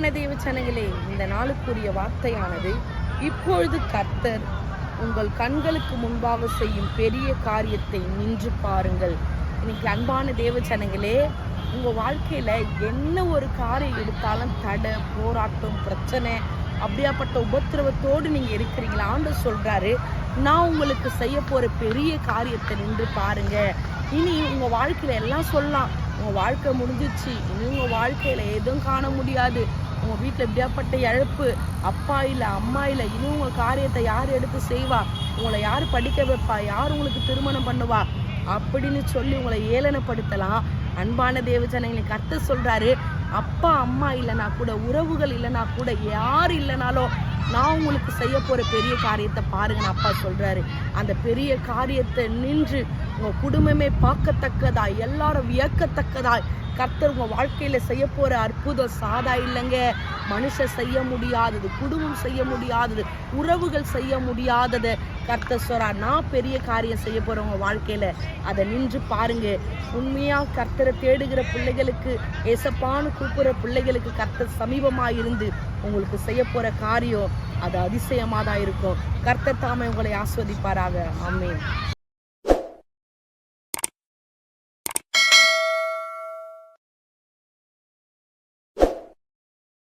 அன்பான தேவ சனங்களே இந்த நாளுக்குரிய வார்த்தையானது இப்பொழுது கர்த்தர் உங்கள் கண்களுக்கு முன்பாக செய்யும் பெரிய காரியத்தை நின்று பாருங்கள். இன்னைக்கு அன்பான தேவ சனங்களே உங்கள் வாழ்க்கையில் என்ன ஒரு காரியம் எடுத்தாலும் தடை போராட்டம் பிரச்சனை அப்படியாப்பட்ட உபத்திரவத்தோடு நீங்கள் இருக்கிறீங்களா? ஆண்டு சொல்கிறாரு நான் உங்களுக்கு செய்ய போகிற பெரிய காரியத்தை நின்று பாருங்க. இனி உங்கள் வாழ்க்கையில் எல்லாம் சொல்லலாம் உங்கள் வாழ்க்கை முடிஞ்சிச்சு இனி உங்கள் வாழ்க்கையில் எதுவும் காண முடியாது உங்கள் வீட்டில் எப்படியாப்பட்ட இழப்பு. அப்பா இல்லை அம்மா இல்லை இனி உங்கள் காரியத்தை யார் எடுத்து செய்வா? உங்களை யார் படிக்க வைப்பா? யார் உங்களுக்கு திருமணம் பண்ணுவா? அப்படின்னு சொல்லி உங்களை ஏளனப்படுத்தலாம். அன்பான தேவஜனங்களை கர்த்த சொல்றாரு அப்பா அம்மா இல்லைனா கூட உறவுகள் இல்லைனா கூட யார் இல்லைனாலும் நான் உங்களுக்கு செய்ய போற பெரிய காரியத்தை பாருங்கன்னு அப்பா சொல்றாரு. அந்த பெரிய காரியத்தை நின்று உங்க குடும்பமே பார்க்கத்தக்கதாய் எல்லாரும் வியக்கத்தக்கதாய் கர்த்தர் உங்கள் வாழ்க்கையில் செய்ய போகிற அற்புதம் சாதா இல்லைங்க. மனுஷன் செய்ய முடியாதது குடும்பம் செய்ய முடியாதது உறவுகள் செய்ய முடியாததை கர்த்தர் சொல்றா நான் பெரிய காரியம் செய்ய போகிறவங்க வாழ்க்கையில். அதை நின்று பாருங்க. உண்மையாக கர்த்தரை தேடுகிற பிள்ளைகளுக்கு ஏசப்பான்னு கூப்பிடுற பிள்ளைகளுக்கு கர்த்தர் சமீபமாக இருந்து உங்களுக்கு செய்ய போகிற காரியம் அது அதிசயமாக தான் இருக்கும். கர்த்தர் தாமே உங்களை ஆஸ்வதிப்பாராக. ஆமென்.